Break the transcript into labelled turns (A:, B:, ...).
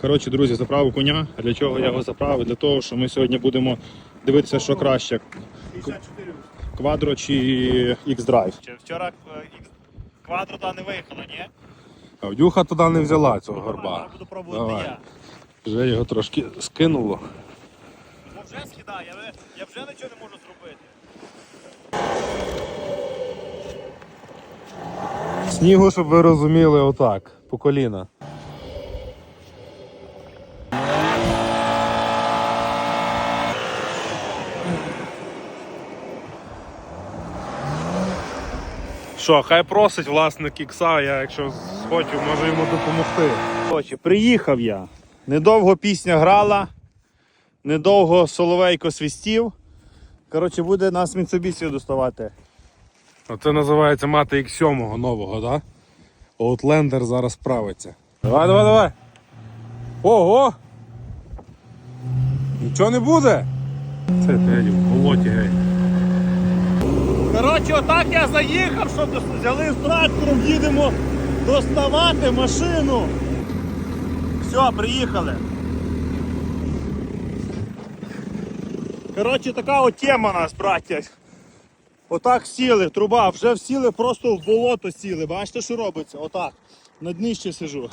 A: Коротше, друзі, заправив коня. А для чого я його заправив? Для того, що ми сьогодні будемо дивитися, що краще. Квадро чи X-Drive.
B: Вчора квадро та не виїхало, ні?
C: Авдюха туди не взяла цього горба.
B: буду пробувати
C: Давай.
B: я.
C: Вже його трошки скинуло.
B: Ну вже скидає, я, я вже нічого не можу зробити.
C: Снігу, щоб ви розуміли, отак, по коліна. Що, хай просить власник ікса, я якщо хочу, можу йому допомогти.
A: Коротше, приїхав я. Недовго пісня грала, недовго соловейко свистів. Коротше, буде нас Mitsubishi доставати.
C: Оце називається мати X7 нового, так? Да? Outlander зараз справиться. Давай, давай, давай. Ого! Нічого не буде? Це в болоті гей.
A: Коротше, отак я заїхав, що взяли з трактором, їдемо доставати машину. Все, приїхали. Коротше, така от тема нас, браття. Отак сіли, труба, вже всіли, просто в болото сіли. Бачите, що робиться? Отак. На дні сижу.